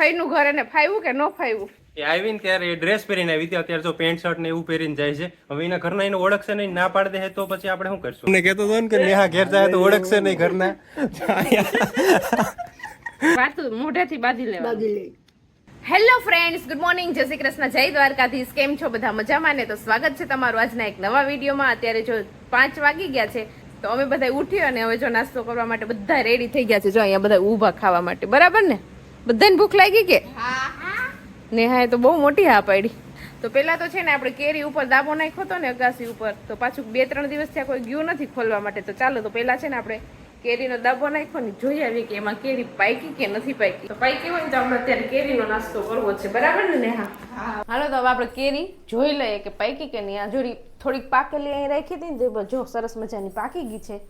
ફઈનું ઘર એને ફાવ્યું કે ન ફાવ્યું એ આવી ને ત્યારે ડ્રેસ પહેરીને આવી. હતી અત્યારે જો પેન્ટ શર્ટ ને એવું પહેરીને જાય છે. હવે એના ઘરના એને ઓળખશે નહીં ના પાડી દે તો પછી આપણે શું કરશું? મને કહેતો હતો ને કે નેહા ઘેર જાય તો ઓળખશે નહીં ઘરના. વાત મોઢેથી બાંધી લેવા બાંધી લે. હેલો ફ્રેન્ડ્સ ગુડ મોર્નિંગ જય શ્રી કૃષ્ણ જય દ્વારકાધીશ. કેમ છો બધા મજામાં ને? તો સ્વાગત છે તમારું આજના એક નવા વિડીયોમાં. અત્યારે જો પાંચ વાગી ગયા છે તો અમે બધા ઉઠી અને હવે જો નાસ્તો કરવા માટે બધા રેડી થઈ ગયા છે. જો અહીંયા બધા ઊભા ખાવા માટે. બરાબર ને? બધાને ભૂખ લાગી કે? નેહાએ તો બહુ મોટી હા પાડી. તો પેલા તો છે ને આપણે કેરી ઉપર દાબો નાખ્યો હતો ને અગાસી ઉપર તો પાછું બે ત્રણ દિવસ ત્યાં કોઈ ગયું નથી ખોલવા માટે. તો ચાલો તો પેલા છે ને આપણે કેરીનો દાબો નાખ્યો ને જોઈ આવીએ કે એમાં કેરી પાકી કે નથી પાકી. તો પાકી હોય ને તો આપણે અત્યારે કેરીનો નાસ્તો કરવો છે. બરાબર ને નેહા? હાલો તો હવે આપણે કેરી જોઈ લઈએ કે પાકી કે નહીં. આ જોડી થોડીક પાકેલી અહીં રાખી હતી ને જો સરસ મજાની પાકી ગઈ છે.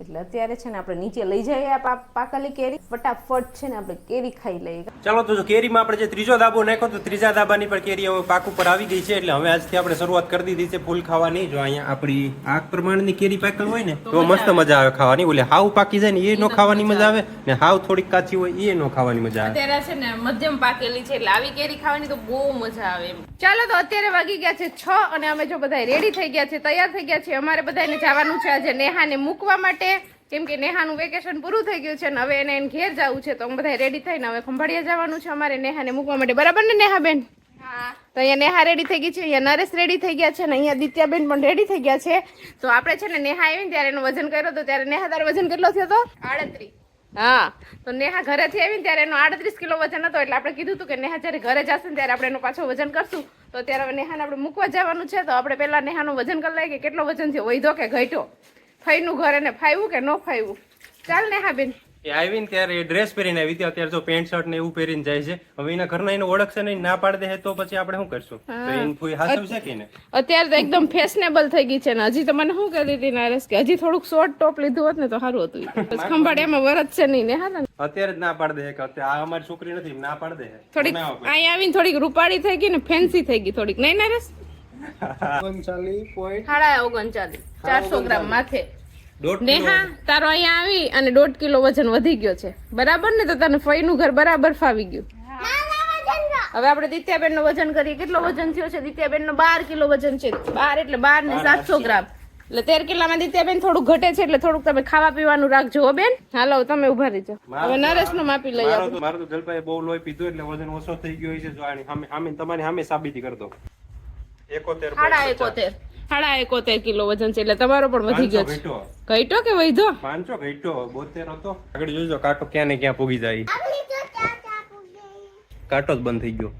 એટલે અત્યારે છે ને આપણે નીચે લઈ જઈએ આ પાકેલી કેરી. ફટાફટ છે ને આપણે કેરી ખાઈ લઈએ. ચાલો તો જો કેરીમાં આપણે જે ત્રીજો દાબો નાખ્યો તો ત્રીજા દાબાની પણ કેરી હવે પાક ઉપર આવી ગઈ છે એટલે હવે આજથી આપણે શરૂઆત કરી દીધી છે ફૂલ ખાવાની. જો અહીંયા આપણી આગ પ્રમાણની કેરી પાકેલ હોય ને તો મસ્ત મજા આવે ખાવાની. ઓલે હાવ પાકી જાય ને એ નો ખાવાની મજા આવે. ને હાવ થોડીક કાચી હોય એ નો ખાવાની મજા આવે. અત્યારે છે ને મધ્યમ પાકેલી છે એટલે આવી કેરી ખાવાની તો બહુ મજા આવે એમ. ચાલો તો અત્યારે વાગી ગયા છે છ અને અમે જો બધા રેડી થઈ ગયા છે તૈયાર થઈ ગયા છે અમારે બધાને જવાનું છે આજે નેહાને મૂકવા માટે. કેમ કે નેહાનું વેકેશન પૂરું થઈ ગયું છે ને હવે એને એને ઘેર જવું છે તો અમે બધા રેડી થઈને હવે ખંભાળિયા જવાનું છે અમારે નેહાને મૂકવા માટે. બરાબર ને નેહાબેન? તો અહીંયા નેહા રેડી થઈ ગઈ છે અહીંયા નરેશ રેડી થઈ ગયા છે ને અહીંયા દિત્યાબેન પણ રેડી થઈ ગયા છે. તો આપણે છે ને નેહા આવીને ત્યારે એનું વજન કર્યો તો ત્યારે નેહા તારો વજન કેટલો થયો હતો? આડત્રીસ. હા. તો નેહા ઘરેથી આવીને ત્યારે એનો આડત્રીસ કિલો વજન હતો એટલે આપણે કીધું હતું કે નેહા જ્યારે ઘરે જશે ને ત્યારે આપણે એનું પાછું વજન કરશું. તો ત્યારે હવે નેહાને આપણે મૂકવા જવાનું છે તો આપણે પહેલાં નેહાનું વજન કરી લઈએ કે કેટલો વજન થયો વૈધો કે ઘટ્યો? ફઈનું ઘર એને ફાવ્યું કે ન ફાવ્યું ચાલ નેહાબેન એ આવી ને ત્યારે ડ્રેસ પહેરીને આવી. હતી અત્યારે જો પેન્ટ શર્ટ ને એવું પહેરીને જાય છે. હવે એના ઘરના એને ઓળખશે નહીં ના પાડી દે તો પછી આપણે શું કરશું? તો એને હાસવશે કે ને અત્યારે તો એકદમ ફેશનેબલ થઈ ગઈ છે ને. હજી તો મને શું કહી હતી નારસ કે હજી થોડુંક શોર્ટ ટોપ લીધું હોત ને તો સારું હતું ખંભાળિયામાં વરત છે નહીં ને હા અત્યારે જ ના પાડી દે કે આ અમારી છોકરી નથી ના પાડી દે થોડીક. અહીંયા આવીને થોડીક રૂપાળી થઈ ગઈ ને ફેન્સી થઈ ગઈ થોડીક. નહીં નરેશ? ચારસો ગ્રામ માથે નેહા તારો અહીંયા આવી અને દોઢ કિલો વજન વધી ગયો છે. બરાબર ને? તો તને ફઈનું ઘર બરાબર ફાવી ગયું. હવે આપણે દિત્યાબેનનું વજન કરીએ. કેટલો વજન થયો છે? દિત્યાબેન નો બાર કિલો વજન છે. બાર એટલે બાર ને સાતસો ગ્રામ. એટલે તેર કિલ્લામાં દિત્યાબેન થોડું ઘટે છે એટલે થોડુંક તમે ખાવા પીવાનું રાખજો બેન. હાલો તમે ઊભા રહેજો. હવે નરેશનું માપી લઈ આવો મારું તો જલપાએ બહુ લોહી પીધું એટલે વજન ઓછો થઈ ગયો છે જો આની સામે સામે તમારી સામે સાબિતી કરી દો સાડા એકોતેર. સાડા એકોતેર કિલો વજન છે એટલે તમારો પણ વધી ગયો છે. ઘટ્યો. ઘટ્યો કે વધ્યો? પાંચસો ઘટ્યો બોતેર હતો. આગળ જોજો કાંટો ક્યાં ને ક્યાં પૂગી જાય. કાંટો જ બંધ થઈ ગયો.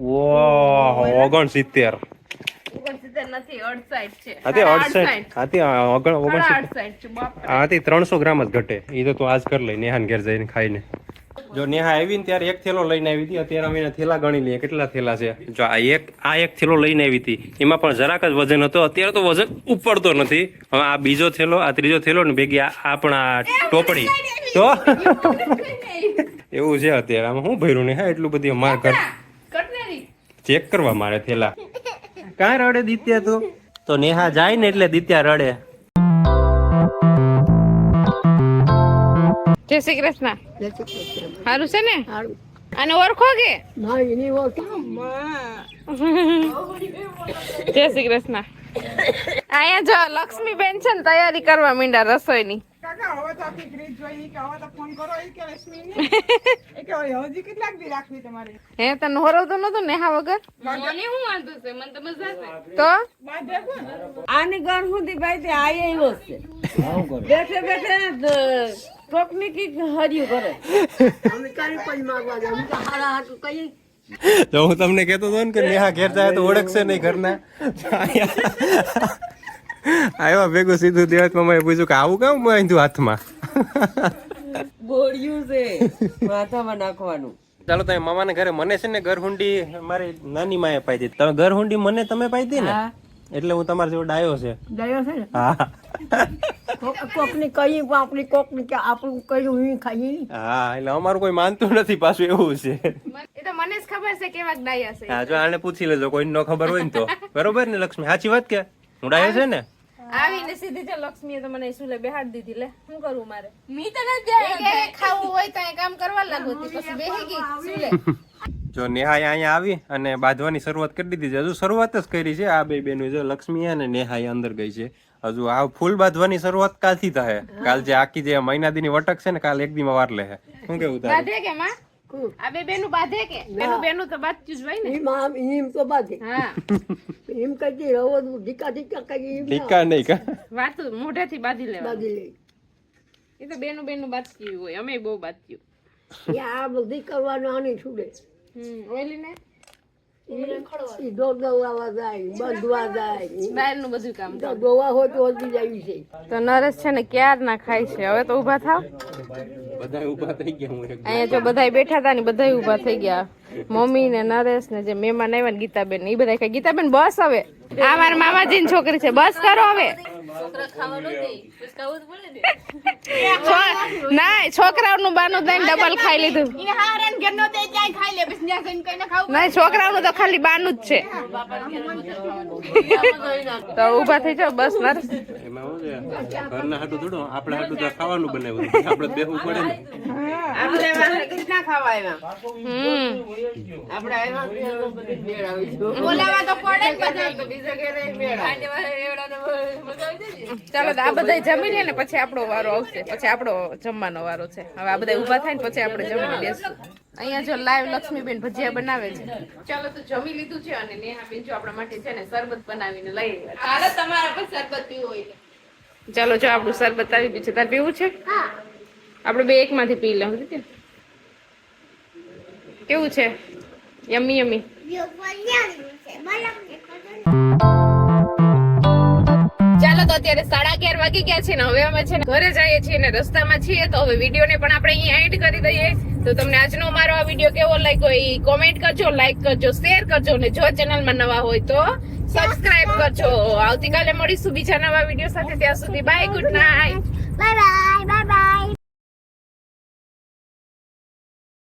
ઓહો ઓગણ સિત્તેર ત્રણસો ગ્રામ જ ઘટે. એ તો તું આજ કરી લઈ નેહાન ઘેર જઈને ખાઈને. જો નેહા આવી ને ત્યારે એક થેલો લઈને આવી હતી અત્યારે અમે થેલા ગણી લઈએ. કેટલા થેલા છે? જો આ એક આ એક થેલો લઈને આવી હતી. એમાં પણ જરાક જ વજન હતો. અત્યારે તો વજન ઉપડતો નથી. હવે આ બીજો થેલો આ ત્રીજો થેલો ને ભેગી આ આપણા ટોપડી. તો? એવું છે અત્યારે. આમાં શું ભર્યું ને હા એટલું બધી માર કર ચેક કરવા મારે થેલા. કાંઈ રડે દિત્યા તું? તો નેહા જાય ને એટલે દિત્યા રડે. જય શ્રી કૃષ્ણ. સારું છે ને. અને ઓળખો કે? જય શ્રી કૃષ્ણ. અહીંયા જો લક્ષ્મીબેન છે ને તૈયારી કરવા માંડ્યા રસોઈની. હવે તો આખી ગ્રીજ જોઈ કે હવે તો ફોન કરો એ કે રશ્મિને. એ કે હજી કેટલાક દી રાખવી તમારે. હે તને હોરવતો નતો નેહા વગર? તો કોણ આની ગણ સુધી ભાઈ તે આયે છે. બેઠે બેઠે ટોકની હર્યું કરે. અમે કાંઈ પણ માગવા જાય. અમે તો હારા હાટું કહીએ. તો હું તમને કહેતો હતો ને કે નેહા ઘેર જાય તો ઓળખશે નહીં ઘરના. આવ્યા ભેગું સીધું દેવત મમ્માએ પૂછ્યું કે આવું કામ બાંધ્યું હાથમાં? ગોળિયું છે. માથામાં નાખવાનું. ચાલો તમે મામાને ઘરે મને છે ને ઘરહુંડી મારી નાની માએ પાઈ દીધી તમે ઘરહુંડી મને તમે પાઈ દી ને? એટલે હું તમારા જેવો ડાયો છે. ડાયો છે ને? હા. કોકને આપણી કોકની કે આપણું કયું હા એટલે અમારું કોઈ માનતું નથી પાછું એવું છે. એ તો મને જ ખબર છે કેવા ડાયા છે. હા જો આને પૂછી લેજો કોઈ ન ખબર હોય ને તો. બરોબર ને લક્ષ્મી? સાચી વાત કે? હું ડાયો છે ને? આવીને સીધી છે લક્ષ્મીએ તો મને સુલે બેહાડ દીધી લે શું કરું મારે? મી તો નથી એ ખાવું હોય તો કામ કરવા લાગો તી પછી બેહી ગઈ સુલે જો નેહા અહીંયા આવી અને બાંધવાની શરૂઆત કરી દીધી છે. હજુ શરૂઆત જ કરી છે આ બે બેનું. જો લક્ષ્મી અને નેહા અંદર ગઈ છે. હજુ આ ફૂલ બાંધવાની શરૂઆત કાલથી થાય. કાલ જે આખી જે મહિના દીની વટક છે ને કાલ એક દીમાં વાર લે શું કેવું થાય કે માં? આ બે બેનું બાંધે કે? બેનું બેનું તો બાંધતું જ હોય ને. એમ આમ એમ તો બાંધે. હા. એમ કઈ રવો ઢીકા ઢીકા કઈ ના ટીકા નહીં કા? વાતું મોઢેથી બાંધી લેવા બાંધી લે. એ તો બેનું બેનું બાંધતી હોય. અમે બહુ બાંધ્યું. આ બધી કરવાનું આની છૂડે હમ ઓલી ને તો નરેશ છે ને ક્યાર ના ખાય છે? હવે તો ઊભા થાવ. બધા ઊભા થઈ ગયા હું અહીંયા જો બધા બેઠા હતા ને બધા ઊભા થઈ ગયા. મમ્મી ને નરેશ ને જે મહેમાન આવ્યા ને ગીતાબેન એ બધા ગીતાબેન બસ હવે. આ મારા મામાજી છોકરી છે. બસ કરો હવે. ના. છોકરાઓનું બાનું દઈને ડબલ ખાઈ લીધું. નો છોકરાઓનું તો ખાલી બાનું જ છે. તો ઊભા થઈ જાઓ બસ નરેશ છે. ઘરના હાટું થોડું આપણે હાટું તો ખાવાનું બનાવ્યું આપણે બેહવું પડે ને. આપણે કેટલા ખાવા આવ્યા. આપણે આવ્યા ત્યારે બધી જ મેળ આવી ગયો. બોલાવા તો પડે ને બધા તો બીજા ઘરે ચાલો આ બધા જમી લે ને પછી આપણો વારો આવશે. પછી આપણો જમવાનો વારો છે. હવે આ બધા ઊભા થાય ને પછી આપણે જમવા બેસું. અહીંયા જો લાઈવ લક્ષ્મીબેન ભજીયા બનાવે છે. ચાલો તો જમી લીધું છે અને નેહાબેન જો આપણા માટે છે ને શરબત બનાવીને લઈ આવ્યા ચાલો તમારા પર શરબત પીવું હોય. ચાલો જો આપણું સર બતાવી દીધું છે. તાર પીવું છે? આપણે બે એકમાંથી પી લઉં રીતે કેવું છે? યમી યમી. ચાલો તો અત્યારે સાડા અગિયાર વાગી ગયા છે ને હવે અમે છે ને ઘરે જઈએ છીએ ને રસ્તામાં છીએ તો હવે વિડીયોને પણ આપણે અહીંયા એડ કરી દઈએ. તો તમને આજનો મારો આ વીડિયો કેવો લાગ્યો એ કોમેન્ટ કરજો લાઈક કરજો શેર કરજો ને જો ચેનલમાં નવા હોય તો સબસ્ક્રાઇબ કરજો. આવતીકાલે મળીશું બીજા નવા વીડિયો સાથે. ત્યાં સુધી bye good night bye bye bye